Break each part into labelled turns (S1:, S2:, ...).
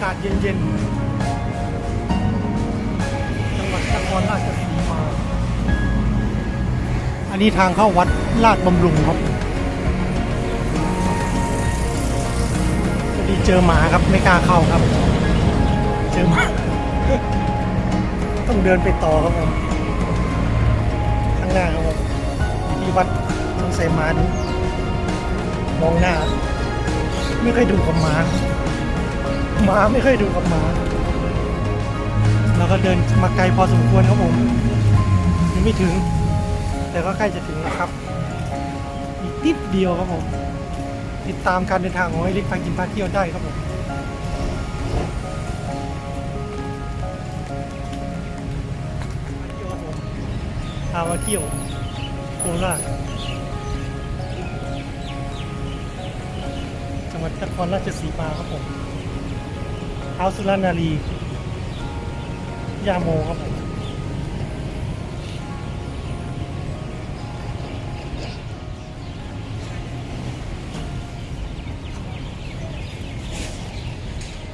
S1: ากาศเย็นๆ จังหวัดนครราชสีมา อันนี้ทางเข้าวัดลาดบำรุงครับพอดีเจอหมาครับไม่กล้าเข้าครับ เจอหมา ต้องเดินไปต่อครับผม ข้างหน้าครับผมที่วัดตรงใส่มาดูมองหน้า ไม่เคยดูกับหมา มาไม่ค่อยดูกับหมาเราก็เดินมาไกลพอสมควรครับผมยังไม่ถึง แต่ก็ใกล้จะถึงแล้วครับ อีกนิดเดียวครับผม ติดตามการเดินทางของไอริกพากินพาเที่ยวได้ครับผมพามาเที่ยวโคราชจังหวัดนครราชสีมาครับผม ท้าสุรนารียาโมครับผม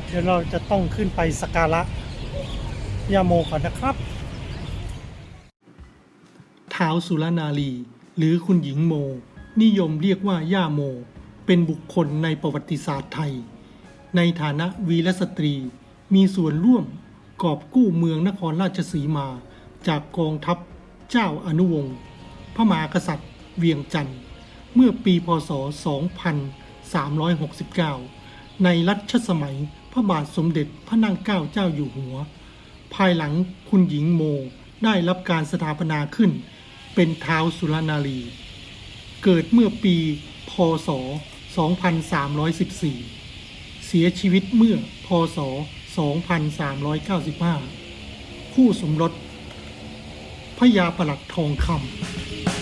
S1: เดี๋ยวเราจะต้องขึ้นไปสักการะยาโมก่อนนะครับท้าวสุรนารี หรือคุณหญิงโม นิยมเรียกว่าย่าโม เป็นบุคคลในประวัติศาสตร์ไทย ในฐานะวีรสตรี มีส่วนร่วมกอบกู้เมืองนครราชสีมา จากกองทัพเจ้าอนุวงศ์พระมหากษัตริย์เวียงจันทร์ เมื่อปีพศ 2369 ในรัชสมัยพระบาทสมเด็จพระนางเกล้าเจ้าอยู่หัว ภายหลังคุณหญิงโมได้รับการสถาปนาขึ้น เป็นท้าวสุรนารี เกิดเมื่อปี พศ 2314 เสียชีวิตเมื่อพศ 2395 คู่สมรสพระยาประหลัดทองคำ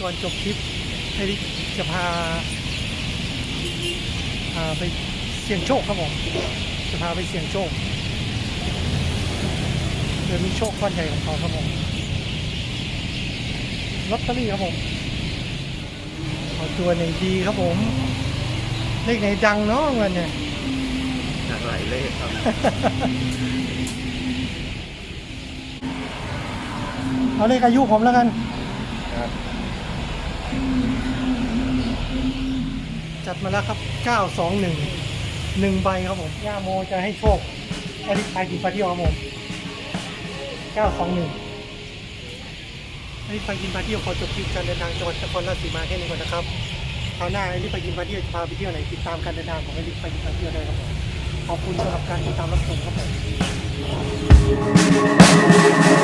S1: ก่อนจบคลิปให้ดิจะพาพาไปเสี่ยงโชคครับผมจะพาไปเสี่ยงโชคเดี๋ยวมีโชคก้อนใหญ่ของเขาครับผมลอตเตอรี่ครับผมเอาตัวไหนดีครับผม เลขไหนดังเนาะเงินเนี่ย
S2: หลากหลายเลขครับ
S1: เอาเลขอายุผมแล้วกัน
S2: ครับ
S1: จัดมาแล้วครับ 921หนึ่งใบครับผม ย่าโมจะให้โชคแอริทายกินฟาที่ออมผม921อันนี้ไปกินปลาเที่ยวขอจบคลิปการเดินทางจังหวัดนครราชสีมาแค่นี้ก่อนนะครับคราวหน้าอันนี้ไปกินปาเที่ยวจะพาไปเที่ยวไหนติดตามการเดินทางของอันนี้ไปกินปาเที่ยวได้ครับผมขอบคุณสำหรับการติดตามรับชมครับผม